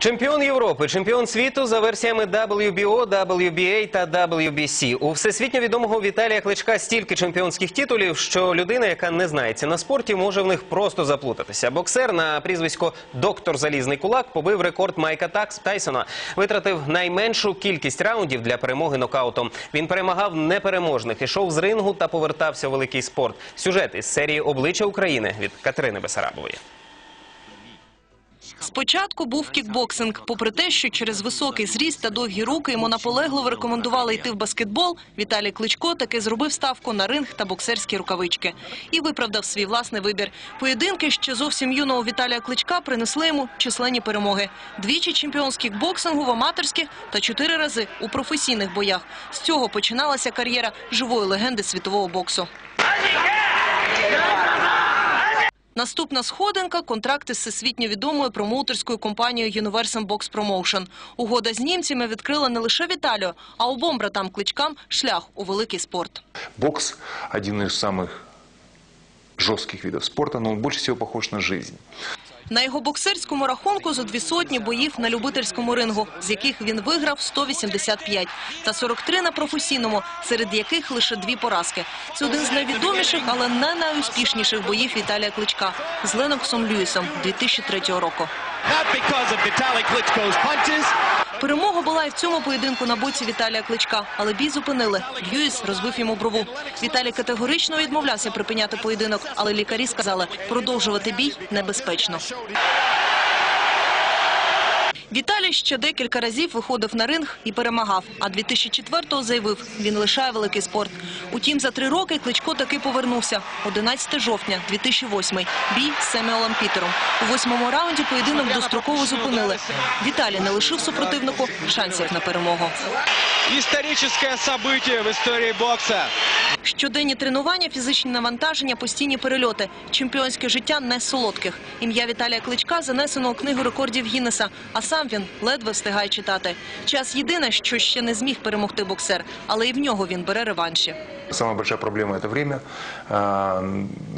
Чемпіон Європи, чемпіон світу за версіями WBO, WBA та WBC. У всесвітньо відомого Віталія Кличка стільки чемпіонських титулів, що людина, яка не знається на спорті, може в них просто заплутатися. Боксер на прізвисько доктор Залізний кулак побив рекорд Майка Такс Тайсона. Витратив найменшу кількість раундів для перемоги нокаутом. Він перемагав непереможних, ішов з рингу та повертався у великий спорт. Сюжет із серії Обличчя України від Катерини Бесарабової. Спочатку був кікбоксинг. Попри те, що через високий зріст та довгі руки йому наполегливо рекомендували йти в баскетбол, Віталій Кличко таки зробив ставку на ринг та боксерські рукавички. І виправдав свій власний вибір. Поєдинки ще зовсім юного Віталія Кличка принесли йому численні перемоги. Двічі чемпіон з кікбоксингу в аматорських та чотири рази у професійних боях. З цього починалася кар'єра живої легенди світового боксу. Наступна сходинка – контракти з всесвітньо відомою промоутерською компанією Universal Box Promotion. Угода з німцями відкрила не лише Віталію, а обом братам-кличкам шлях у великий спорт. Бокс – один із самых жестких видов спорта, но он больше всего похож на жизнь. На його боксерському рахунку зо дві сотні боїв на любительському рингу, з яких він виграв 185, та 43 на професійному, серед яких лише дві поразки. Це один з найвідоміших, але не найуспішніших боїв Віталія Кличка з Леноксом Льюісом 2003 року. Перемога була і в цьому поєдинку на боці Віталія Кличка, але бій зупинили. Льюіс розбив йому брову. Віталій категорично відмовлявся припиняти поєдинок, але лікарі сказали, продовжувати бій небезпечно. Віталій ще декілька разів виходив на ринг і перемагав. А 2004-го заявив, він лишає великий спорт. Утім, за три роки Кличко таки повернувся. 11 жовтня 2008 бій з Семюелем Пітером. У восьмому раунді поєдинок достроково зупинили. Віталій не лишив супротивнику шансів на перемогу. Историческое событие в истории бокса. Щоденні тренування, фізичні навантаження, постійні перельоти. Чемпіонське життя не солодких. Ім'я Віталія Кличка занесено у книгу рекордів Гіннеса, а сам він ледве встигає читати. Час єдине, що ще не зміг перемогти боксер, але і в нього він бере реванші. Самая большая проблема – это время. А,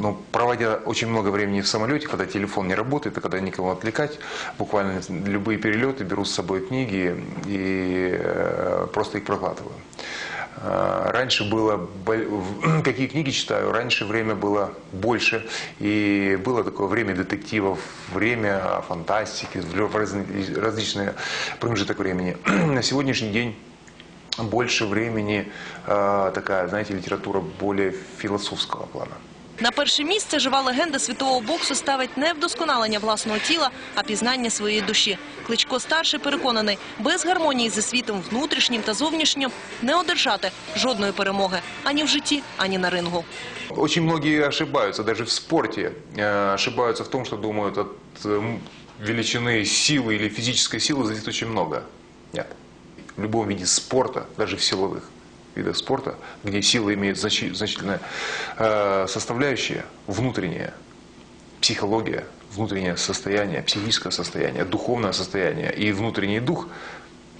Но проводя очень много времени в самолете, когда телефон не работает, и когда никого отвлекать, буквально любые перелеты беру с собой книги и э, просто их проглатываю. А, Раньше было, какие книги читаю, раньше время было больше, и было такое время детективов, время фантастики, различные промежуток времени. На сегодняшний день больше времени э, такая, знаете, литература более философского плана. На перше місце жива легенда світового боксу ставить не вдосконалення власного тіла, а пізнання своєї душі. Кличко старший переконаний, без гармонії зі світом внутрішнім та зовнішнім не одержати жодної перемоги ані в житті, ані на рингу. Очень многие ошибаются, даже в спорте, э, ошибаются в том, что думают, от э, м, величины силы или физической силы зависит очень много. Нет. В любом виде спорта, даже в силовых видах спорта, где сила имеет значи- значительная э, составляющая, внутренняя, психология, внутреннее состояние, психическое состояние, духовное состояние и внутренний дух,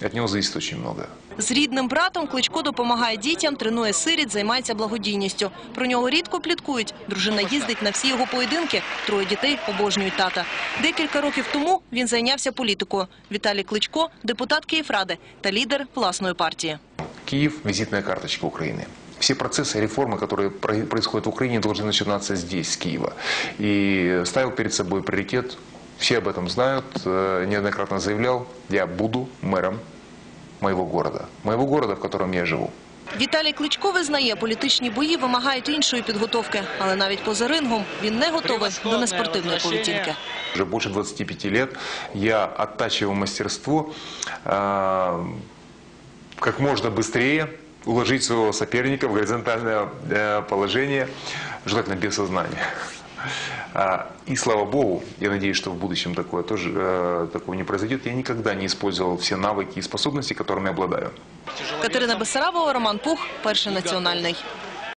от него зависит очень много. З рідним братом Кличко допомагає дітям, тренує сиріт, займається благодійністю. Про нього рідко пліткують. Дружина їздить на всі його поєдинки. Троє дітей обожнюють тата. Декілька років тому він зайнявся політикою. Віталій Кличко – депутат Київради та лідер власної партії. Киев – визитная карточка Украины. Все процессы реформы, которые про- происходят в Украине, должны начинаться здесь, с Киева. И ставил перед собой приоритет, все об этом знают, э, неоднократно заявлял, я буду мэром моего города, моего города, в котором я живу. Віталій Кличко визнає, політичні бої вимагають іншої підготовки. Але навіть поза рингом він не готовий до неспортивної поведінки. Уже больше 25 лет я оттачиваю мастерство а, как можно быстрее уложить своего соперника в горизонтальное э, положение, желательно без сознания. А, И слава богу, я надеюсь, что в будущем такое тоже э, такого не произойдет. Я никогда не использовал все навыки и способности, которыми обладаю. Катерина Бесарабова, Роман Пух, Перший національний.